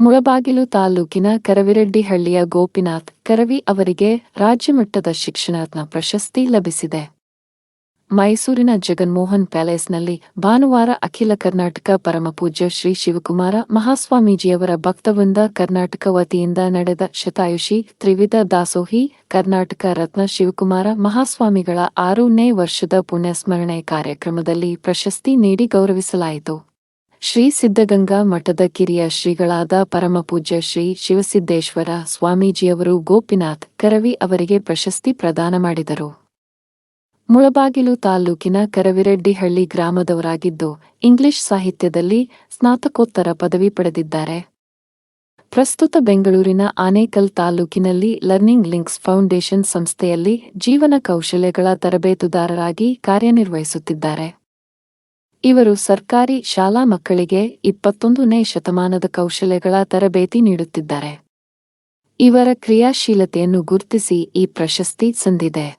ಮುಳಬಾಗಿಲು ತಾಲೂಕಿನ ಕರವಿರೆಡ್ಡಿಹಳ್ಳಿಯ ಗೋಪಿನಾಥ್ ಕರವಿ ಅವರಿಗೆ ರಾಜ್ಯಮಟ್ಟದ ಶಿಕ್ಷಣಾತ್ಮ ಪ್ರಶಸ್ತಿ ಲಭಿಸಿದೆ. ಮೈಸೂರಿನ ಜಗನ್ಮೋಹನ್ ಪ್ಯಾಲೇಸ್ನಲ್ಲಿ ಭಾನುವಾರ ಅಖಿಲ ಕರ್ನಾಟಕ ಪರಮಪೂಜ್ಯ ಶ್ರೀ ಶಿವಕುಮಾರ ಮಹಾಸ್ವಾಮೀಜಿಯವರ ಭಕ್ತವೃಂದ ಕರ್ನಾಟಕ ವತಿಯಿಂದ ನಡೆದ ಶತಾಯುಷಿ ತ್ರಿವಿಧ ದಾಸೋಹಿ, ಕರ್ನಾಟಕ ರತ್ನ ಶಿವಕುಮಾರ ಮಹಾಸ್ವಾಮಿಗಳ ಆರನೇ ವರ್ಷದ ಪುಣ್ಯಸ್ಮರಣೆ ಕಾರ್ಯಕ್ರಮದಲ್ಲಿ ಪ್ರಶಸ್ತಿ ನೀಡಿ ಗೌರವಿಸಲಾಯಿತು. ಶ್ರೀ ಸಿದ್ಧಗಂಗಾ ಮಠದ ಕಿರಿಯ ಶ್ರೀಗಳಾದ ಪರಮಪೂಜ್ಯ ಶ್ರೀ ಶಿವಸಿದ್ದೇಶ್ವರ ಸ್ವಾಮೀಜಿಯವರು ಗೋಪಿನಾಥ್ ಕರವಿ ಅವರಿಗೆ ಪ್ರಶಸ್ತಿ ಪ್ರದಾನ ಮಾಡಿದರು. ಮುಳಬಾಗಿಲು ತಾಲೂಕಿನ ಕರವಿರೆಡ್ಡಿಹಳ್ಳಿ ಗ್ರಾಮದವರಾಗಿದ್ದು ಇಂಗ್ಲಿಷ್ ಸಾಹಿತ್ಯದಲ್ಲಿ ಸ್ನಾತಕೋತ್ತರ ಪದವಿ ಪಡೆದಿದ್ದಾರೆ. ಪ್ರಸ್ತುತ ಬೆಂಗಳೂರಿನ ಆನೇಕಲ್ ತಾಲೂಕಿನಲ್ಲಿ ಲರ್ನಿಂಗ್ ಲಿಂಕ್ಸ್ ಫೌಂಡೇಶನ್ ಸಂಸ್ಥೆಯಲ್ಲಿ ಜೀವನ ಕೌಶಲ್ಯಗಳ ತರಬೇತುದಾರರಾಗಿ ಕಾರ್ಯನಿರ್ವಹಿಸುತ್ತಿದ್ದಾರೆ. ಇವರು ಸರ್ಕಾರಿ ಶಾಲಾ ಮಕ್ಕಳಿಗೆ ಇಪ್ಪತ್ತೊಂದನೇ ಶತಮಾನದ ಕೌಶಲ್ಯಗಳ ತರಬೇತಿ ನೀಡುತ್ತಿದ್ದಾರೆ. ಇವರ ಕ್ರಿಯಾಶೀಲತೆಯನ್ನು ಗುರುತಿಸಿ ಈ ಪ್ರಶಸ್ತಿ ಸಂದಿದೆ.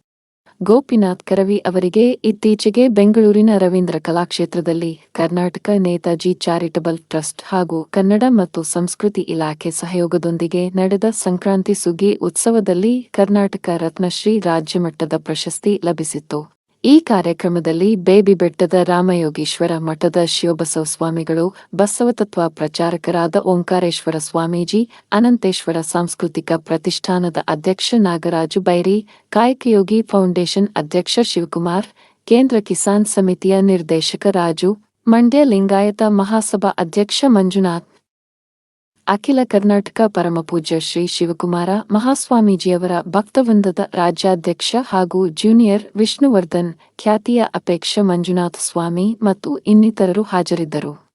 ಗೋಪಿನಾಥ್ ಕರವಿ ಅವರಿಗೆ ಇತ್ತೀಚೆಗೆ ಬೆಂಗಳೂರಿನ ರವೀಂದ್ರ ಕಲಾಕ್ಷೇತ್ರದಲ್ಲಿ ಕರ್ನಾಟಕ ನೇತಾಜಿ ಚಾರಿಟಬಲ್ ಟ್ರಸ್ಟ್ ಹಾಗೂ ಕನ್ನಡ ಮತ್ತು ಸಂಸ್ಕೃತಿ ಇಲಾಖೆ ಸಹಯೋಗದೊಂದಿಗೆ ನಡೆದ ಸಂಕ್ರಾಂತಿ ಸುಗ್ಗಿ ಉತ್ಸವದಲ್ಲಿ ಕರ್ನಾಟಕ ರತ್ನಶ್ರೀ ರಾಜ್ಯಮಟ್ಟದ ಪ್ರಶಸ್ತಿ ಲಭಿಸಿತ್ತು. ಈ ಕಾರ್ಯಕ್ರಮದಲ್ಲಿ ಬೇಬಿ ಬೆಟ್ಟದ ರಾಮಯೋಗೀಶ್ವರ ಮಠದ ಶಿವಬಸವ ಸ್ವಾಮಿಗಳು ಬಸವತತ್ವ ಪ್ರಚಾರಕರಾದ ಓಂಕಾರೇಶ್ವರ ಸ್ವಾಮೀಜಿ, ಅನಂತೇಶ್ವರ ಸಾಂಸ್ಕೃತಿಕ ಪ್ರತಿಷ್ಠಾನದ ಅಧ್ಯಕ್ಷ ನಾಗರಾಜು ಬೈರಿ, ಕಾಯಕಯೋಗಿ ಫೌಂಡೇಶನ್ ಅಧ್ಯಕ್ಷ ಶಿವಕುಮಾರ್, ಕೇಂದ್ರ ಕಿಸಾನ್ ಸಮಿತಿಯ ನಿರ್ದೇಶಕ ರಾಜು, ಮಂಡ್ಯ ಲಿಂಗಾಯತ ಮಹಾಸಭಾ ಅಧ್ಯಕ್ಷ ಮಂಜುನಾಥ್ ಅಖಿಲ ಕರ್ನಾಟಕ ಪರಮಪೂಜ್ಯ ಶ್ರೀ ಶಿವಕುಮಾರ ಮಹಾಸ್ವಾಮೀಜಿಯವರ ಭಕ್ತವೃಂದದ ರಾಜ್ಯಾಧ್ಯಕ್ಷ ಹಾಗೂ ಜೂನಿಯರ್ ವಿಷ್ಣುವರ್ಧನ್ ಖ್ಯಾತಿಯ ಅಪೇಕ್ಷ ಮಂಜುನಾಥ ಸ್ವಾಮಿ ಮತ್ತು ಇನ್ನಿತರರು ಹಾಜರಿದ್ದರು.